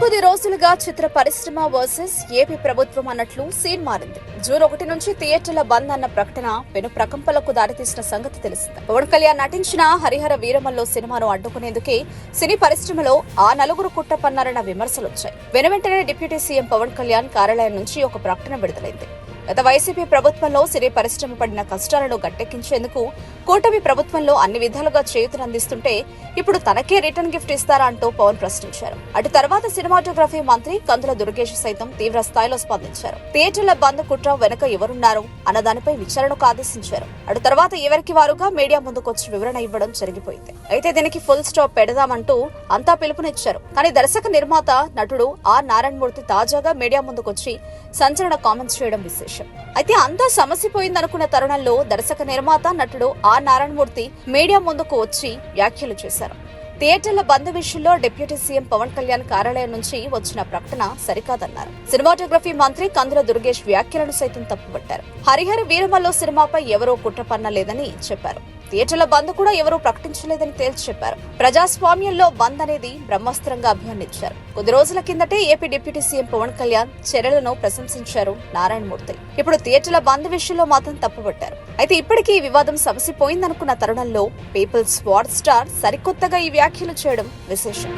కొద్ది రోజులుగా చిత్ర పరిశ్రమ వర్సెస్ ఏపీ ప్రభుత్వం అన్నట్లు సీన్ మారింది. జూన్ ఒకటి నుంచి థియేటర్ల బంద్ అన్న ప్రకటన పెను ప్రకంపలకు దారితీసిన సంగతి తెలిసింది. పవన్ కళ్యాణ్ నటించిన హరిహర వీరమల్లో సినిమాను అడ్డుకునేందుకే సినీ పరిశ్రమలో ఆ నలుగురు కుట్టపన్నారన్న విమర్శలు వచ్చాయి. వెనువెంటనే డిప్యూటీ సీఎం పవన్ కళ్యాణ్ కార్యాలయం నుంచి ఒక ప్రకటన విడుదలైంది. గత వైసీపీ ప్రభుత్వంలో సినీ పరిశ్రమ పడిన కష్టాలను గట్టెక్కించేందుకు కూటమి ప్రభుత్వంలో అన్ని విధాలుగా చేయూతనందిస్తుంటే ఇప్పుడు తనకే రిటర్న్ గిఫ్ట్ ఇస్తారా అంటూ పవన్ ప్రశ్నించారు. అటు తర్వాత సినిమాటోగ్రఫీ మంత్రి కందుల దుర్గేష్ సైతం తీవ్ర స్థాయిలో స్పందించారు. థియేటర్ల బంద్ కుట్ర వెనుక ఎవరున్నారు అన్న దానిపై విచారణకు ఆదేశించారు. అటు తర్వాత ఎవరికి వారుగా మీడియా ముందుకొచ్చి వివరణ ఇవ్వడం జరిగిపోయింది. అయితే దీనికి ఫుల్ స్టాప్ పెడదామంటూ అంతా పిలుపునిచ్చారు. కానీ దర్శక నిర్మాత నటుడు ఆర్ నారాయణమూర్తి తాజాగా మీడియా ముందుకొచ్చి సంచలన కామెంట్స్ చేయడం విశేషం. అయితే అంతా సమస్య పోయిందనుకున్న తరుణంలో దర్శక నిర్మాత నటుడు ఆర్ నారాయణమూర్తి మీడియా ముందుకు వచ్చి వ్యాఖ్యలు చేశారు. థియేటర్ల బంద్ విషయంలో డిప్యూటీ సీఎం పవన్ కళ్యాణ్ కార్యాలయం నుంచి వచ్చిన ప్రకటన సరికాదన్నారు. సినిమాటోగ్రఫీ మంత్రి కందుల దుర్గేష్ వ్యాఖ్యలను సైతం తప్పుపట్టారు. హరిహర వీరమల్లో సినిమాపై ఎవరో కుట్ర పన్నలేదని చెప్పారు. థియేటర్ల బంద్ కూడా ఎవరూ ప్రకటించలేదని తేల్చి చెప్పారు. ప్రజాస్వామ్యంలో బంద్ అనేది బ్రహ్మాస్త్రంగా అభివర్ణించారు. కొద్ది రోజుల కిందటే AP deputy CM Pawan Kalyan చర్యలను ప్రశంసించారు నారాయణమూర్తి. ఇప్పుడు థియేటర్ల బంద్ విషయంలో మాత్రం తప్పుపట్టారు. అయితే ఇప్పటికీ ఈ వివాదం సమసిపోయిందనుకున్న తరుణంలో పీపుల్స్ వార్ స్టార్ సరికొత్తగా ఈ వ్యాఖ్యలు చేయడం విశేషం.